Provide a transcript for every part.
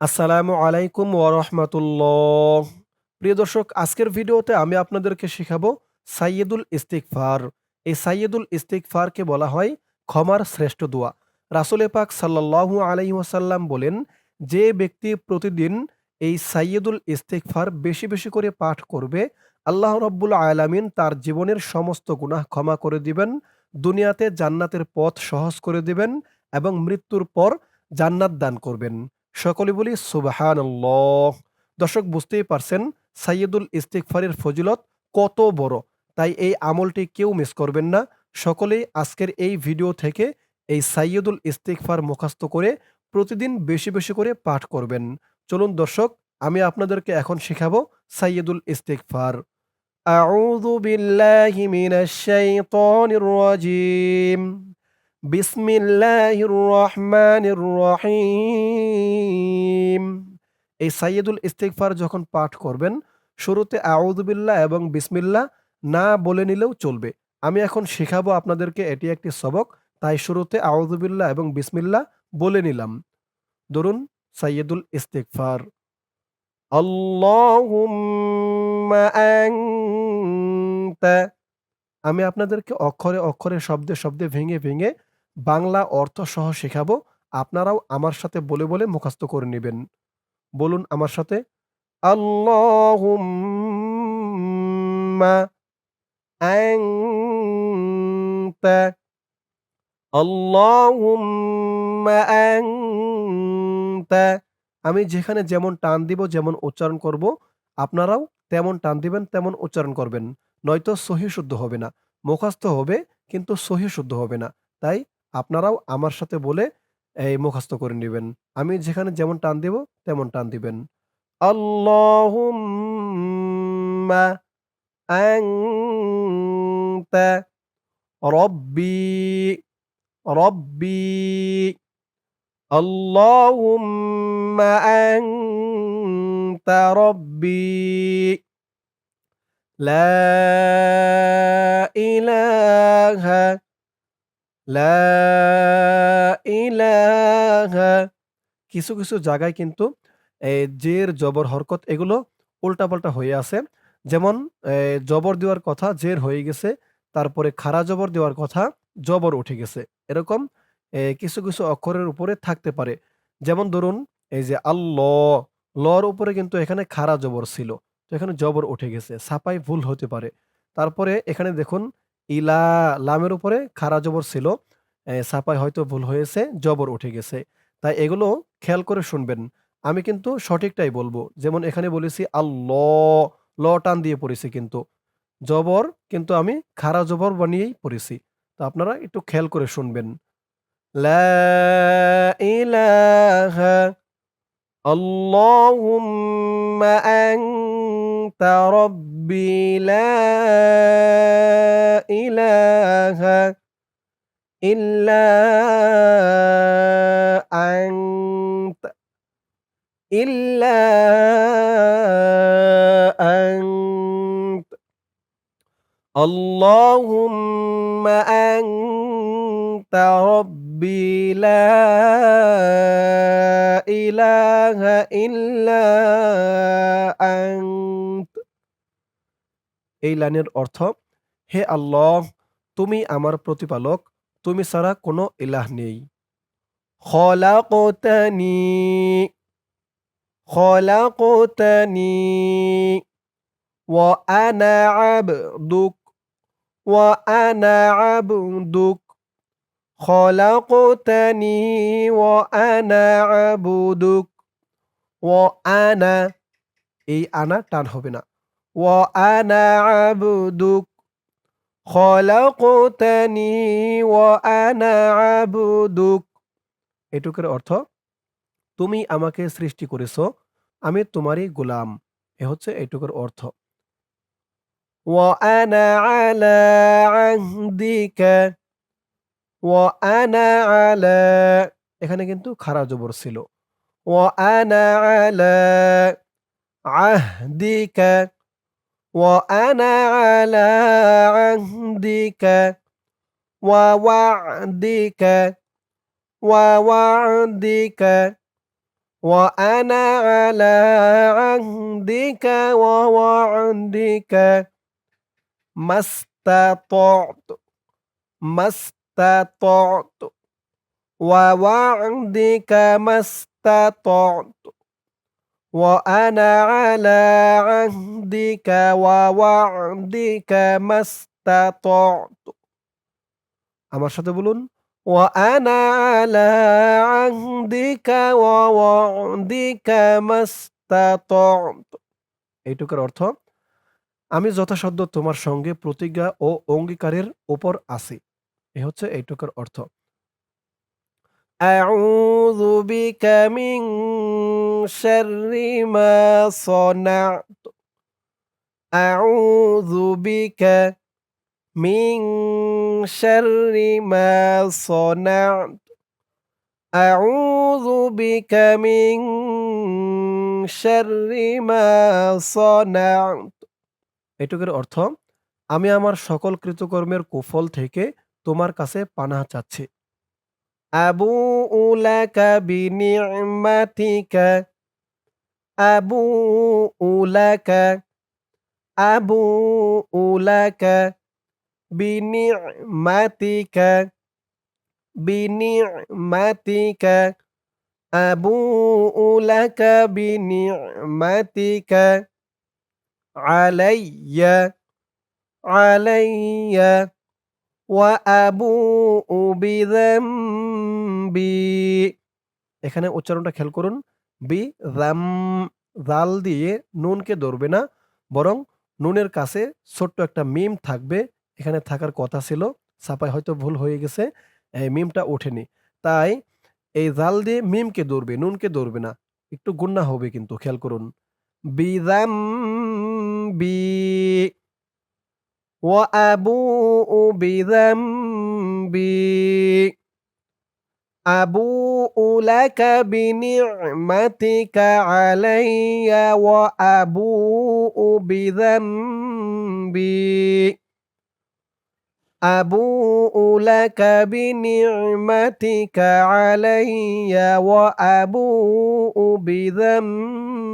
আসসালামু আলাইকুম ওরহমতুল্লাহ প্রিয় দর্শক, আজকের ভিডিওতে আমি আপনাদেরকে শেখাবো সাইয়েদুল ইস্তিকফার এই সাইয়েদুল ইস্তিকফারকে বলা হয় ক্ষমার শ্রেষ্ঠ দোয়া। রাসুলে পাক সাল্লাহু আলাই ওয়াসাল্লাম বলেন, যে ব্যক্তি প্রতিদিন এই সাইয়েদুল ইস্তিকফার বেশি বেশি করে পাঠ করবে, আল্লাহ রব্বুল আলামিন তার জীবনের সমস্ত গুনাহ ক্ষমা করে দিবেন, দুনিয়াতে জান্নাতের পথ সহজ করে দিবেন এবং মৃত্যুর পর জান্নাত দান করবেন। সকলে বলি সুবাহান দর্শক, বুঝতেই পারছেন সাইয়দুল ইস্তিকফারের ফজিলত কত বড়। তাই এই আমলটি কেউ মিস করবেন না। সকলেই আজকের এই ভিডিও থেকে এই সাইয়দুল ইস্তিকফার মুখাস্ত করে প্রতিদিন বেশি বেশি করে পাঠ করবেন। চলুন দর্শক, আমি আপনাদেরকে এখন শেখাবো সাইয়দুল ইস্তিকফার আউযু বিল্লাহি মিনাশ শাইতানির রাজিম বিসমিল্লাহির রহমানির রহিম এই সাইয়দুল ইস্তিগফার যখন পাঠ করবেন, শুরুতে আউযুবিল্লাহ এবং বিসমিল্লাহ না বলে নিলেও চলবে। আমি এখন শেখাবো আপনাদেরকে এটি একটি সবক, তাই শুরুতে আউদুবিল্লাহ এবং বিসমিল্লাহ বলে নিলাম। ধরুন, সাইয়দুল ইস্তিগফার। আমি আপনাদেরকে অক্ষরে অক্ষরে শব্দে শব্দে ভেঙে ভেঙে বাংলা অর্থ সহ শেখাবো, আপনারাও আমার সাথে বলে বলে মুখস্থ করে নেবেন। বলুন আমার সাথে আমি যেখানে যেমন টান দিব, যেমন উচ্চারণ করব, আপনারাও তেমন টান দিবেন, তেমন উচ্চারণ করবেন। নয়তো সহি শুদ্ধ হবে না। মুখস্থ হবে, কিন্তু সহি শুদ্ধ হবে না। তাই আপনারাও আমার সাথে বলে এই মুখস্থ করে নেবেন। আমি যেখানে যেমন টান দিব, তেমন টান দিবেন। আল্লাহুম্মা আনতা রব্বি রব্বি, আল্লাহুম্মা আনতা রব্বি ইলাহা লা কিছু, কিছু জায়গায় কিন্তু এই জের, জবর, হরকত এগুলো উল্টাপাল্টা হয়ে আছে। যেমন জবর দেওয়ার কথা জের হয়ে গেছে। তারপরে খাড়া জবর দেওয়ার কথা জবর উঠে গেছে। এরকম কিছু, কিছু অক্ষরের উপরে থাকতে পারে। যেমন ধরুন এই যে আল্লাহ, লর উপরে কিন্তু এখানে খাড়া জবর ছিল। তো এখানে জবর উঠে গেছে। ছাপায় ভুল হতে পারে। তারপরে এখানে দেখুন ইলা লামের উপরে খাড়া জবর ছিল। এ ছাপায় হয়তো ভুল হয়েছে, জবর উঠে গেছে। তাই এগুলো খেয়াল করে শুনবেন। আমি কিন্তু সঠিকটাই বলব। যেমন এখানে বলেছি আল্লাহ, ল টান দিয়ে পড়েছি কিন্তু। জবর কিন্তু আমি খাড়া জবর বানিয়েই পড়েছি। তো আপনারা একটু খেয়াল করে শুনবেন। লা আল্লাহুম্মা আনতা রব্বি লা ইলাহা ইল্লা আনতা ইল্লা আন্ত আল্লাহুম্মা আনতা রব্বি লা ইলাহা ইল্লা আন্ত এই লাইনের অর্থ, হে আল্লাহ, তুমি আমার প্রতিপালক, তুমি ছাড়া কোনো ইলাহ নেই। খলাকতানি খলাকতানি এই আনা টান হবে না। ওয়া আনা আবদুক খলাকতানি ওয়া আনা আবদুক এটুকের অর্থ তুমি আমাকে সৃষ্টি করেছ আমি তোমারই গোলাম এ হচ্ছে এটুকুর অর্থ وأنا على عهدك وأنا على এখানে কিন্তু খাড়া জবর ছিল وأنا على عهدك وأنا على عهدك ووعدك ووعدك وأنا على عهدك ووعدك ما استطعت ما استطعت ووعدك ما استطعت. وأنا على عهدك ووعدك ما استطعت আমার সাথে বলুন وأنا على عهدك ووعدك ما استطعت এইটুকুর অর্থ আমি যথাসাধ্য তোমার সঙ্গে প্রতিজ্ঞা ও অঙ্গীকারের উপর আছি এ হচ্ছে এইটুকুর অর্থ أعوذ بك من شر ما صنعت أعوذ بك من شر ما صنعت أعوذ بك من شر ما صنعت এটুকুর অর্থ আমি আমার সকল কৃতকর্মের কুফল থেকে তোমার কাছে পানাহ চাচ্ছি আবু উলাকা বিনিমাতিকা আবু উলাকা আবু উলাকা বিনিমাতিকা বিনিমাতিকা আবু উলাকা বিনিমাতিকা আলাইয়া আলাইয়া وأبوء بذنبي এখানে উচ্চারণটা খেয়াল করুন বি রাম জাল দিয়ে নুনকে ধরবে না বরং নুনের কাছে ছোট্ট একটা মিম থাকবে এখানে থাকার কথা ছিল ছাপায় হয়তো ভুল হয়ে গেছে এই মিমটা ওঠেনি তাই এই জাল দিয়ে মিমকে ধরবে নুনকে ধরবে না একটু গুন্না হবে কিন্তু খেয়াল করুন বিদাম বি وأبوء بذنبي أبوء لك بنعمتك علي وأبوء بذنبي أبوء لك بنعمتك علي وأبوء بذنبي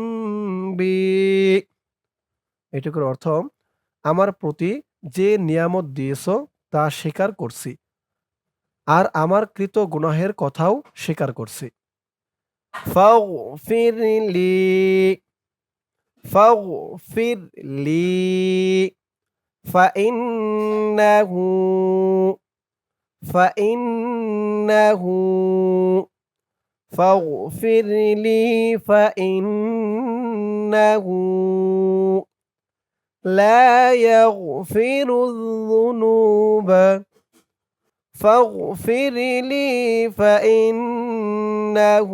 এটুকুর অর্থ আমার প্রতি যে নিয়ামত দিয়েছ তা স্বীকার করছি আর আমার কৃত গুনাহের কথাও স্বীকার করছি ফাগফির লি ফাগফির লি فإنه فإنه فاغفر لي فإنه لا يغفر الذنوب فاغفر لي فإنه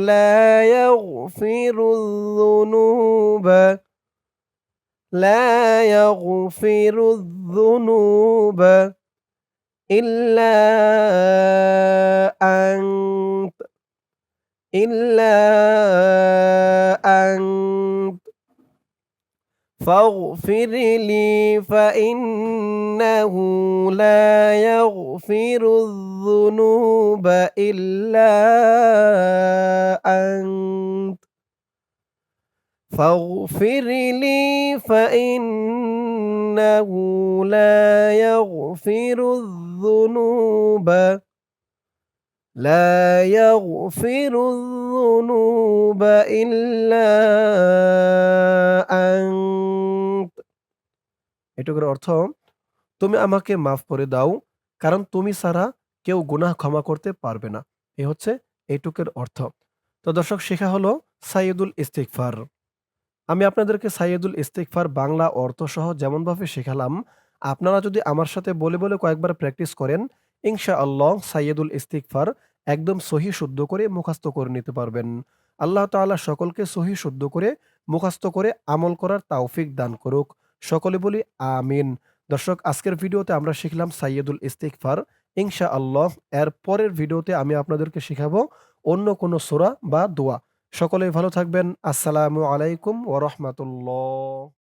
لا يغفر الذنوب. لا يغفر الذنوب إلا أنت إلا أنت. فاغفر لي فإنه لا يغفر الذنوب إلا أنت. فاغفر لي فإنه لا يغفر الذنوب لا يغفر الذنوب إلا أنت এটুকুর অর্থ তুমি আমাকে মাফ করে দাও কারণ তুমি ছাড়া কেউ গুনাহ ক্ষমা করতে পারবে না এ হচ্ছে এইটুকের অর্থ তো দর্শক শেখা হলো সাইয়দুল ইস্তিকফার আমি আপনাদেরকে সাইয়দুল ইস্তিকফার বাংলা অর্থ সহ যেমনভাবে শেখালাম আপনারা যদি আমার সাথে বলে বলে কয়েকবার প্র্যাকটিস করেন ইনশা আল্লাহ সাইয়দুল ইস্তিকফার একদম সহি শুদ্ধ করে মুখাস্ত করে নিতে পারবেন। আল্লাহ তাআলা সকলকে সহি শুদ্ধ করে মুখাস্ত করে আমল করার তাওফিক দান করুক। সকলে বলি আমিন। দর্শক, আজকের ভিডিওতে আমরা শিখলাম সাইয়দুল ইস্তিকফার ইনশা আল্লাহ এর পরের ভিডিওতে আমি আপনাদেরকে শেখাবো অন্য কোনো সোরা বা দোয়া। সকলেই ভালো থাকবেন। আসসালামু আলাইকুম ওরহমতুল্লাহ